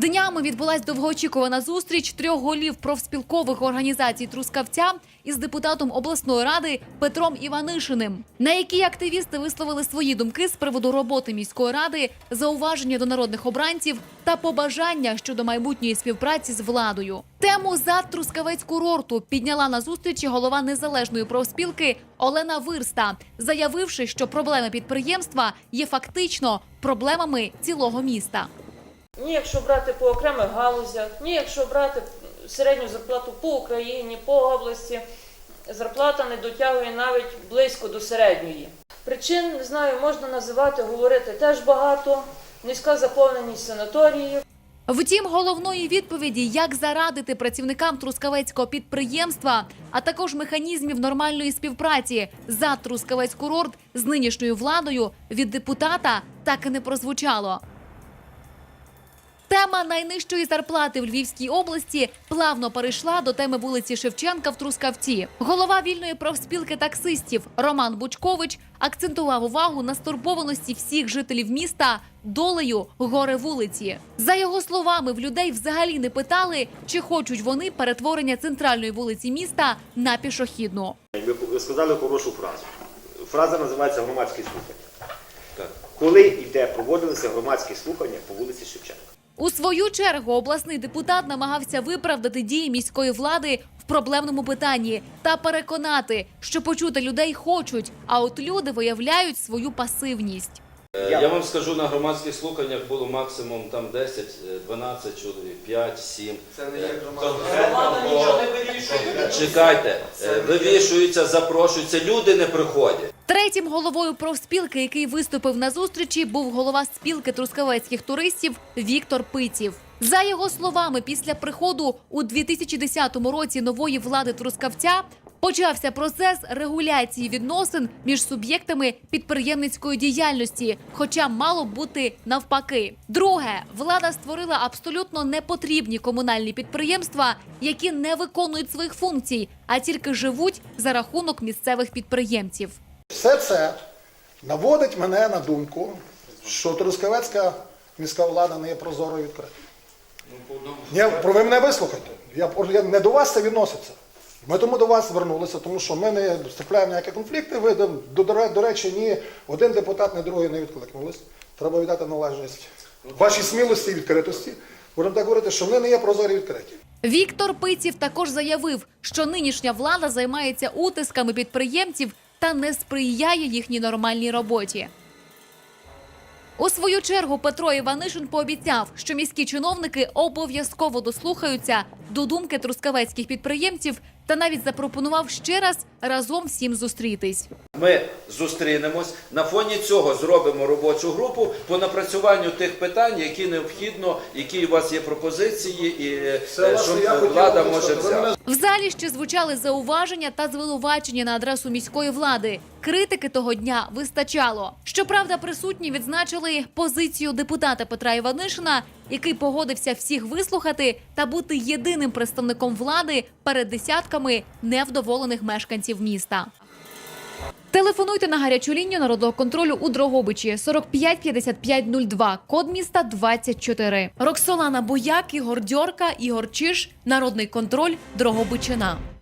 Днями відбулась довгоочікувана зустріч трьох голів профспілкових організацій Трускавця із депутатом обласної ради Петром Іванишиним, на якій активісти висловили свої думки з приводу роботи міської ради, зауваження до народних обранців та побажання щодо майбутньої співпраці з владою. Тему за Трускавецьку рорту підняла на зустрічі голова незалежної профспілки Олена Вирста, заявивши, що проблеми підприємства є фактично проблемами цілого міста. Ні, якщо брати по окремих галузях, ні, якщо брати середню зарплату по Україні, по області, зарплата не дотягує навіть близько до середньої. Причин не знаю, можна називати, говорити теж багато. Низька заповненість санаторіїв. Втім, головної відповіді, як зарадити працівникам трускавецького підприємства, а також механізмів нормальної співпраці за Трускавець курорт з нинішньою владою від депутата так і не прозвучало. Тема найнижчої зарплати в Львівській області плавно перейшла до теми вулиці Шевченка в Трускавці. Голова вільної профспілки таксистів Роман Бучкович акцентував увагу на стурбованості всіх жителів міста долею горе вулиці. За його словами, в людей взагалі не питали, чи хочуть вони перетворення центральної вулиці міста на пішохідну. Ви сказали хорошу фразу. Фраза називається громадські слухання. Коли йде проводилися громадські слухання по вулиці Шевченка? У свою чергу обласний депутат намагався виправдати дії міської влади в проблемному питанні та переконати, що почути людей хочуть, а от люди виявляють свою пасивність. Е, Я вам скажу, на громадських слуханнях було максимум там 10, е, 12 чоловік, 5, 7. Це не є Чекайте, е, вивішуються, запрошуються, люди не приходять. Третім головою профспілки, який виступив на зустрічі, був голова спілки трускавецьких туристів Віктор Пиців. За його словами, після приходу у 2010 році нової влади Трускавця почався процес регуляції відносин між суб'єктами підприємницької діяльності, хоча мало бути навпаки. Друге, влада створила абсолютно непотрібні комунальні підприємства, які не виконують своїх функцій, а тільки живуть за рахунок місцевих підприємців. Все це наводить мене на думку, що Трускавецька міська влада не є прозорою відкритою. Ні, про ви мене вислухайте. Я, я, не до вас це відноситься. Ми тому до вас звернулися, тому що ми не вступляємо ніякі конфлікти. Ви, до, до, до, до речі, ні один депутат, ні другий не відкликнулись. Треба віддати належність вашій смілості і відкритості. Будемо так говорити, що вони не є прозорі відкриті. Віктор Пиців також заявив, що нинішня влада займається утисками підприємців та не сприяє їхній нормальній роботі. У свою чергу Петро Іванишин пообіцяв, що міські чиновники обов'язково дослухаються до думки трускавецьких підприємців та навіть запропонував ще раз разом всім зустрітись. Ми зустрінемось. На фоні цього зробимо робочу групу по напрацюванню тих питань, які необхідно, які у вас є пропозиції, і е, Це що влада може взяти. В залі ще звучали зауваження та звинувачення на адресу міської влади. Критики того дня вистачало. Щоправда, присутні відзначили позицію депутата Петра Іванишина, який погодився всіх вислухати та бути єдиним представником влади перед десятками невдоволених мешканців міста. Телефонуйте на гарячу лінію народного контролю у Дрогобичі 45 55 02, код міста 24. Роксолана Бояк, Ігор Дьорка, Ігор Чиш, Народний контроль, Дрогобичина.